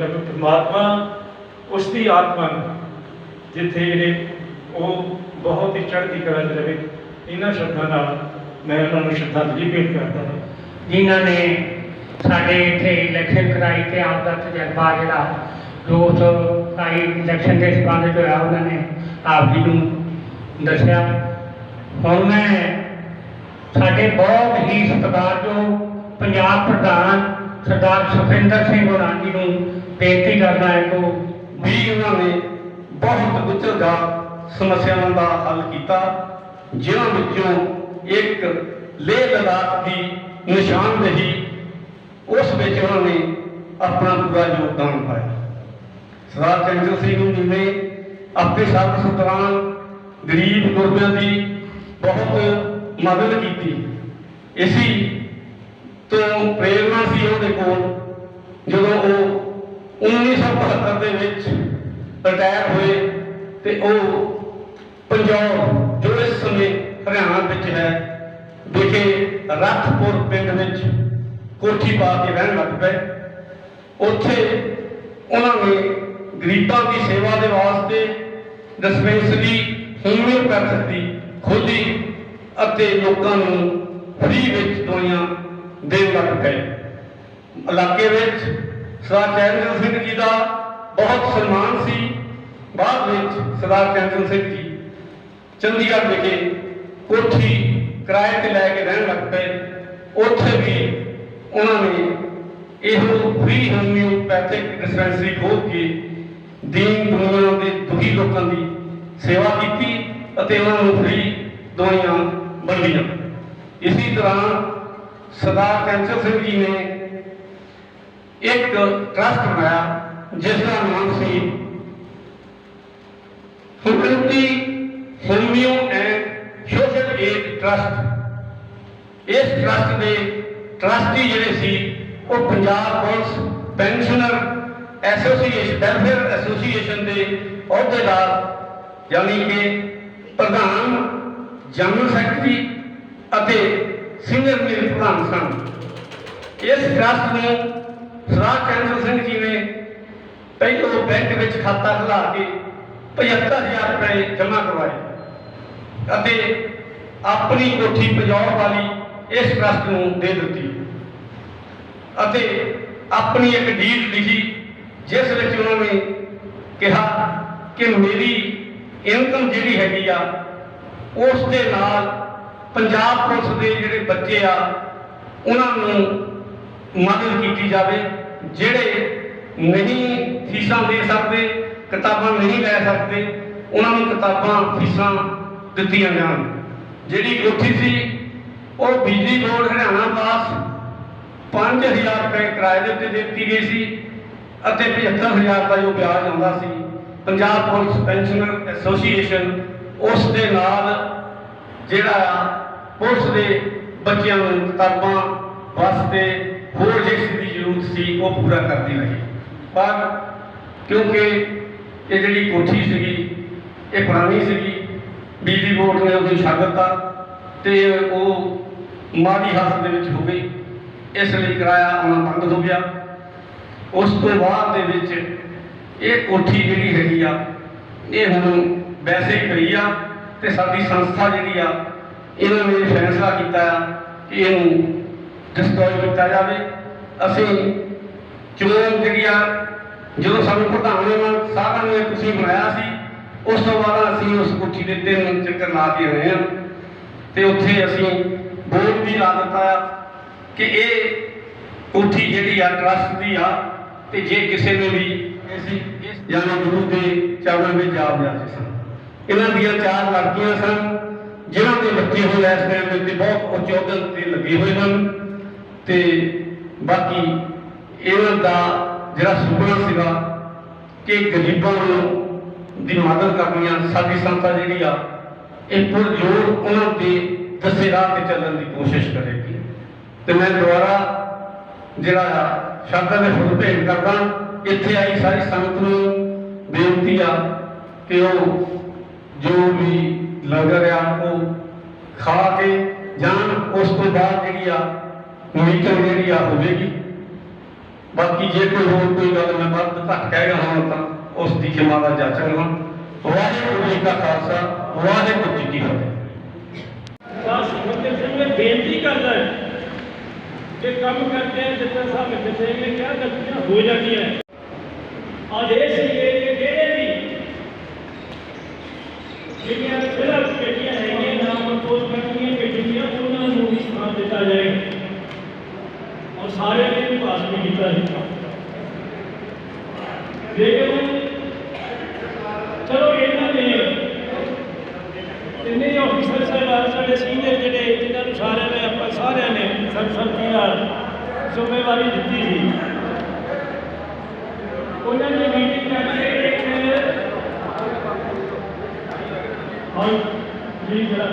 ਪਰਮਾਤਮਾ ਉਸ ਦੀ ਆਤਮਾ ਨੂੰ ਜਿੱਥੇ ਜਿਹੜੇ ਉਹ ਬਹੁਤ ਹੀ ਚੜ੍ਹਦੀ ਕਲਾ ਚ ਰਵੇ ਇਹਨਾਂ ਸ਼ਬਦਾਂ ਨਾਲ ਮੈਂ ਉਹਨਾਂ ਨੂੰ ਸ਼ਰਧਾਂਜਲੀ ਭੇਟ ਕਰਦਾ ਹਾਂ। ਜਿਨ੍ਹਾਂ ਨੇ ਸਾਡੇ ਇੱਥੇ ਇਲੈਕਸ਼ਨ ਕਰਾਈ ਤੇ ਆਪ ਦਾ ਤਜਰਬਾ ਜਿਹੜਾ ਜੋ ਉਸ ਕਾਈ ਇਲੈਕਸ਼ਨ ਦੇ ਸੰਬੰਧ ਵਿੱਚ ਹੋਇਆ, ਉਹਨਾਂ ਨੇ ਆਪ ਜੀ ਨੂੰ ਦੱਸਿਆ। ਹੁਣ ਮੈਂ ਸਾਡੇ ਬਹੁਤ ਹੀ ਸਤਿਕਾਰਯੋਗ ਪੰਜਾਬ ਪ੍ਰਧਾਨ ਸਰਦਾਰ ਸੁਖਿੰਦਰ ਸਿੰਘ ਹੋਰਾਂ ਜੀ ਨੂੰ ਬੇਨਤੀ ਕਰਨਾ ਹੈ ਕਿ ਵੀ ਉਹਨਾਂ ਨੇ ਬਹੁਤ ਗੁੱਝਲਦਾਰ ਸਮੱਸਿਆਵਾਂ ਦਾ ਹੱਲ ਕੀਤਾ। ਜਿਨ੍ਹਾਂ ਵਿੱਚੋਂ ਇੱਕ ਲੇਹ ਲਦਾਖ ਦੀ ਨਿਸ਼ਾਨਦੇਹੀ, ਉਸ ਵਿੱਚ ਉਹਨਾਂ ਨੇ ਆਪਣਾ ਪੂਰਾ ਯੋਗਦਾਨ ਪਾਇਆ। ਸਰਦਾਰ ਚੰਦਰ ਸਿੰਘ ਜੀ ਨੇ ਆਪਣੇ ਸਾਥ ਦੌਰਾਨ ਗਰੀਬ ਗੁਰਬਿਆਂ ਦੀ ਬਹੁਤ ਮਦਦ ਕੀਤੀ। ਇਸੀ ਤੋਂ ਪ੍ਰੇਰ ਸੀ ਉਹਦੇ ਕੋਲ ਜਦੋਂ ਉਹ 1972 ਦੇ ਵਿੱਚ ਰਿਟਾਇਰ ਹੋਏ ਤੇ ਉਹ ਪੰਜਾਬ ਜੋ ਇਸ ਸਮੇਂ ਹਰਿਆਣਾ ਵਿੱਚ ਹੈ, ਵਿਖੇ ਰਖਪੁਰ ਪਿੰਡ ਵਿੱਚ ਕੋਠੀ ਪਾ ਕੇ ਰਹਿਣ ਲੱਗ ਪਏ। ਉੱਥੇ ਉਹਨਾਂ ਨੇ ਗਰੀਬਾਂ ਦੀ ਸੇਵਾ ਦੇ ਵਾਸਤੇ ਡਿਸਪੈਂਸਰੀ ਹੋਮਿਓਪੈਥਿਕ ਦੀ ਖੋਲੀ ਅਤੇ ਲੋਕਾਂ ਨੂੰ ਫ੍ਰੀ ਵਿੱਚ ਦਵਾਈਆਂ ਦੇਣ ਲੱਗ ਪਏ। ਇਲਾਕੇ ਵਿੱਚ ਸਰਦਾਰ ਚੈਨਜਨ ਸਿੰਘ ਜੀ ਦਾ ਬਹੁਤ ਸਨਮਾਨ ਸੀ। ਬਾਅਦ ਵਿੱਚ ਸਰਦਾਰ ਚੈਨਜਨ ਸਿੰਘ ਜੀ ਚੰਡੀਗੜ੍ਹ ਵਿਖੇ ਕੋਠੀ ਕਿਰਾਏ ਤੇ ਲੈ ਕੇ ਰਹਿਣ ਲੱਗ ਪਏ। ਉੱਥੇ ਵੀ ਉਹਨਾਂ ਨੇ ਇਹੋ ਫ੍ਰੀ ਹੋਮਿਓਪੈਥਿਕ ਡਿਸਪੈਂਸਰੀ ਖੋਲ ਕੇ ਦੀਨ ਦੁਨੀਆ ਦੇ ਦੁਖੀ ਲੋਕਾਂ ਦੀ ਸੇਵਾ ਕੀਤੀ ਅਤੇ ਉਹਨਾਂ ਨੂੰ ਫ੍ਰੀ ਦਵਾਈਆਂ ਵੰਡੀਆਂ। ਇਸੇ ਤਰ੍ਹਾਂ ਸਰਦਾਰ ਕੈਂਸਰ ਸਿੰਘ ਜੀ ਨੇ ਇੱਕ ਟਰਸਟ ਬਣਾਇਆ, ਜਿਸ ਦਾ ਨਾਮ ਸੀ ਹੁਕਮਤੀ homeo and social aid trust. ਇਸ ਟਰਸਟ ਦੇ ਟਰਸਟੀ ਜਿਹੜੇ ਸੀ, ਉਹ Punjab police pensioner association welfare association ਦੇ ਅਹੁਦੇਦਾਰ ਯਾਨੀ ਕਿ ਪ੍ਰਧਾਨ, ਜਨਰਲ ਸੈਕਟਰੀ ਅਤੇ ਸੀਨੀਅਰ ਮਿਲ ਪ੍ਰਧਾਨ ਸਨ। ਇਸ ਟਰਸਟ ਨੂੰ ਸਰਦਾਰ ਚੰਦਰ ਸਿੰਘ ਜੀ ਨੇ ਪਹਿਲੋਂ ਬੈਂਕ ਵਿੱਚ ਖਾਤਾ ਖੁਲਾ ਕੇ 75000 ਰੁਪਏ ਜਮ੍ਹਾਂ ਕਰਵਾਏ। ਅਤੇ ਆਪਣੀ ਕੋਠੀ ਪੰਜਾਬ ਵਾਲੀ ਇਸ ਟਰਸਟ ਨੂੰ ਦੇ ਦਿੱਤੀ। ਅਤੇ ਆਪਣੀ ਇੱਕ ਡੀਲ ਲਿਖੀ, ਜਿਸ ਵਿੱਚ ਉਹਨਾਂ ਨੇ ਕਿਹਾ ਕਿ ਮੇਰੀ ਇਨਕਮ ਜਿਹੜੀ ਹੈਗੀ ਆ, ਉਸ ਦੇ ਨਾਲ ਪੰਜਾਬ ਪੁਲਿਸ ਦੇ ਜਿਹੜੇ ਬੱਚੇ ਆ, ਉਹਨਾਂ ਨੂੰ ਮਦਦ ਕੀਤੀ ਜਾਵੇ, ਜਿਹੜੇ ਨਹੀਂ ਫੀਸਾਂ ਦੇ ਸਕਦੇ, ਕਿਤਾਬਾਂ ਨਹੀਂ ਲੈ ਸਕਦੇ, ਉਹਨਾਂ ਨੂੰ ਕਿਤਾਬਾਂ, ਫੀਸਾਂ ਦਿੱਤੀਆਂ ਜਾਣ। ਜਿਹੜੀ ਕੋਠੀ ਸੀ, ਉਹ ਬਿਜਲੀ ਬੋਰਡ ਹਰਿਆਣਾ ਪਾਸ 5000 ਰੁਪਏ ਕਿਰਾਏ ਦੇ ਉੱਤੇ ਦੇ ਦਿੱਤੀ ਗਈ ਸੀ ਅਤੇ 75000 ਦਾ ਜੋ ਵਿਆਜ ਆਉਂਦਾ ਸੀ, ਪੰਜਾਬ ਪੁਲਿਸ ਪੈਨਸ਼ਨਰ ਐਸੋਸੀਏਸ਼ਨ ਉਸ ਦੇ ਨਾਲ ਜਿਹੜਾ ਆ, ਪੁਲਿਸ ਦੇ ਬੱਚਿਆਂ ਨੂੰ ਕਿਤਾਬਾਂ ਵਾਸਤੇ ਹੋਰ ਜਿਸ ਦੀ ਜ਼ਰੂਰਤ ਸੀ, ਉਹ ਪੂਰਾ ਕਰਦੀ ਰਹੀ। ਪਰ ਕਿਉਂਕਿ ਇਹ ਜਿਹੜੀ ਕੋਠੀ ਸੀਗੀ, ਇਹ ਪੁਰਾਣੀ ਸੀਗੀ, ਬਿਜਲੀ ਬੋਰਡ ਨੇ ਉਹਨੂੰ ਛੱਡ ਦਿੱਤਾ ਤੇ ਉਹ ਮਾੜੀ ਹਾਲਤ ਦੇ ਵਿੱਚ ਹੋ ਗਈ। ਇਸ ਲਈ ਕਿਰਾਇਆ ਆਉਣਾ ਬੰਦ ਹੋ ਗਿਆ। ਉਸ ਤੋਂ ਬਾਅਦ ਦੇ ਵਿੱਚ ਇਹ ਕੋਠੀ ਜਿਹੜੀ ਹੈਗੀ ਆ, ਇਹ ਹੁਣ ਵੈਸੇ ਹੀ ਪਈ ਆ ਤੇ ਸਾਡੀ ਸੰਸਥਾ ਜਿਹੜੀ ਆ, ਇਹਨਾਂ ਨੇ ਫੈਸਲਾ ਕੀਤਾ ਆ ਕਿ ਇਹਨੂੰ ਡਿਸਟਰੋਏ ਕੀਤਾ ਜਾਵੇ। ਅਸੀਂ ਚੋਣ ਜਿਹੜੀ ਜਦੋਂ ਸਾਨੂੰ ਪ੍ਰਧਾਨ ਨੇ ਸਾਰਿਆਂ ਨੇ ਤੁਸੀਂ ਬਣਾਇਆ ਸੀ, ਉਸ ਤੋਂ ਬਾਅਦ ਅਸੀਂ ਉਸ ਕੋਠੀ ਦੇ ਤਿੰਨ ਚੱਕਰ ਲਾ ਕੇ ਆਏ ਹਾਂ। ਤੇ ਉੱਥੇ ਅਸੀਂ ਬੋਰਡ ਵੀ ਲਾ ਦਿੱਤਾ ਕਿ ਇਹ ਕੋਠੀ ਜਿਹੜੀ ਆ, ਟਰਸਟ ਦੀ ਆ, ਤੇ ਜੇ ਕਿਸੇ ਨੇ ਵੀ ਅਸੀਂ ਇਸ ਗੁਰੂ ਦੇ ਚਰਨਾਂ ਵਿੱਚ ਜਾ ਜਾਂਦੇ ਸਨ। ਇਹਨਾਂ ਦੀਆਂ ਚਾਰ ਲੜਕੀਆਂ ਸਨ, ਜਿਨ੍ਹਾਂ ਦੇ ਬੱਚੇ ਹੁਣ ਇਸ ਟਾਈਮ ਦੇ ਉੱਤੇ ਬਹੁਤ ਉੱਚ ਅਹੁਦੇ ਤੇ ਲੱਗੇ ਹੋਏ ਹਨ ਤੇ ਬਾਕੀ ਇਹਨਾਂ ਦਾ ਜਿਹੜਾ ਸੁਪਨਾ ਸੀਗਾ ਕਿ ਗਰੀਬਾਂ ਨੂੰ ਦੀ ਮਦਦ ਕਰਨੀ ਆ, ਸਾਡੀ ਸੰਸਥਾ ਜਿਹੜੀ ਆ, ਇਹ ਪੁਰਜੋਰ ਉਹਨਾਂ ਦੇ ਦੱਸੇ ਰਾਹ ਤੇ ਚੱਲਣ ਦੀ ਕੋਸ਼ਿਸ਼ ਕਰੇਗੀ। ਤੇ ਮੈਂ ਦੁਬਾਰਾ ਜਿਹੜਾ ਆ ਸ਼ਬਦਾਂ ਦੇ ਫੁੱਲ ਭੇਟ ਕਰਦਾ, ਇੱਥੇ ਆਈ ਸਾਰੀ ਸੰਗਤ ਨੂੰ ਬੇਨਤੀ ਆ ਕਿ ਉਹ ਜੋ ਵੀ ਲੰਗਰ ਆ, ਉਹ ਖਾ ਕੇ ਜਾਣ, ਉਸ ਤੋਂ ਬਾਅਦ ਜਿਹੜੀ ਆ ਮੀਟਿੰਗ ਜਿਹੜੀ ਆ ਹੋਵੇਗੀ। ਬਾਕੀ ਜੇ ਕੋਈ ਹੋਰ ਕੋਈ ਗੱਲ ਮੈਂ ਵੱਧ ਘੱਟ ਕਹਿ ਗਿਆ ਹਾਂ ਤਾਂ ਉਸ ਦੀ ਖਿਮਾ ਦਾ ਜਾਚਾਂਗਾ ਵਾਹਿਗੁਰੂ ਜੀ ਕਾ ਖਾਲਸਾ, ਵਾਹਿਗੁਰੂ ਜੀ ਕੀ ਫਤਿਹ। ਤਾਂ ਸੁਖਮੰਦਰ ਸਿੰਘ ਨੇ ਬੇਨਤੀ ਕਰਦਾ ਹੈ ਕਿ ਕੰਮ ਕਰਦੇ ਜਿੱਦਾਂ ਸਾਹਿਬ ਨੇ ਕਿਹਾ, ਗਲਤੀਆਂ ਹੋ ਜਾਂਦੀਆਂ ਆਦੇਸ਼ ਸੀਗੇ ਕਿ ਜਿਹੜੇ ਵੀ ਜਿਹੜੀਆਂ ਫਿਲਹਾਲ ਬੇਟੀਆਂ ਹੈਗੀਆਂ ਨਾਮ ਕੋਸ ਕਰਨੀਆਂ ਬੇਟੀਆਂ ਉਹਨਾਂ ਨੂੰ ਵੀ ਸਥਾਨ ਦਿੱਤਾ ਜਾਏਗਾ ਔਰ ਸਾਰਿਆਂ ਨੇ ਵੀ ਪਾਸ ਵੀ ਕੀਤਾ ਸੀ ਲੇਕਿਨ ਚਲੋ ਇਹਨਾਂ ਨੇ ਤਿੰਨੇ ਆਫੀਸਰ ਸਾਹਿਬਾਨ ਸਾਡੇ ਸੀਨੀਅਰ ਜਿਹੜੇ ਜਿਨ੍ਹਾਂ ਨੂੰ ਸਾਰਿਆਂ ਨੇ ਆਪਾਂ ਸਾਰਿਆਂ ਨੇ ਸਰਸਰਤੀ ਨਾਲ ਜ਼ਿੰਮੇਵਾਰੀ ਦਿੱਤੀ ਸੀ ਉਹਨਾਂ ਨੇ ਮੀਟਿੰਗ ਕਰਕੇ ਇੱਕ ਹਾਂ ਜੀ ਜਰਾ